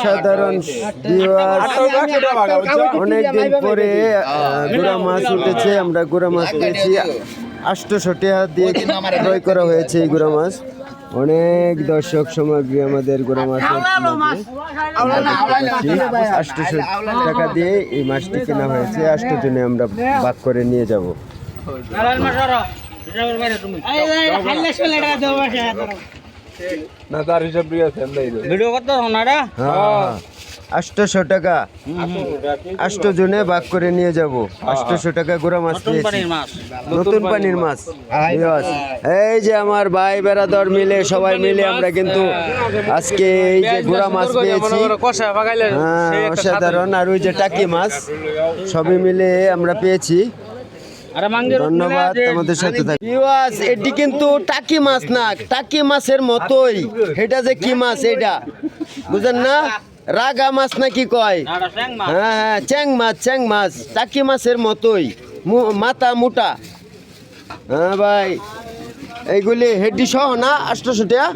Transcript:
সাধারণ অনেকদিন পরে আহ, গুড়া মাছ উঠেছে আমরা গুড়া মাছ পেয়েছি আষ্টশো টাকা দিয়ে ক্রয় করা হয়েছে এই গুড়া মাছ। অনেক দর্শক সামগ্রী আমাদের গুড়া মাছের আষ্টশো টাকা দিয়ে এই মাছটি কেনা হয়েছে। আষ্ট জনে আমরা ভাগ করে নিয়ে যাব। না তার হিসাব দিয়ে আছেন ভিডিও করতে না রে? হ্যাঁ। আষ্টশো টাকা। আষ্ট জনে ভাগ করে নিয়ে যাব। আষ্টশো টাকা গুড়া মাছ পেয়েছি নতুন পানির মাছ. এই যে আমার ভাই বেড়াদর মিলে সবাই মিলে আমরা কিন্তু আজকে এই যে ঘোড়া মাছ পেয়েছি। হ্যাঁ অসাধারণ। আর ওই যে টাকি মাছ সবই মিলে আমরা পেয়েছি। ধন্যবাদ আমাদের সাথে ভিউয়ার্স এটি কিন্তু টাকি মাছ না টাকি মাছের মতোই। এটা যে কি মাছ এটা? বুঝেন না? রাগা মাছ নাকি কয়? হ্যাঁ হ্যাঁ চ্যাং মাছ চ্যাং মাছ। টাকি মাছের মতোই। মু- মাথা মোটা। হ্যাঁ ভাই। এইগুলি হেডি সহ না আষ্টশো টাকা?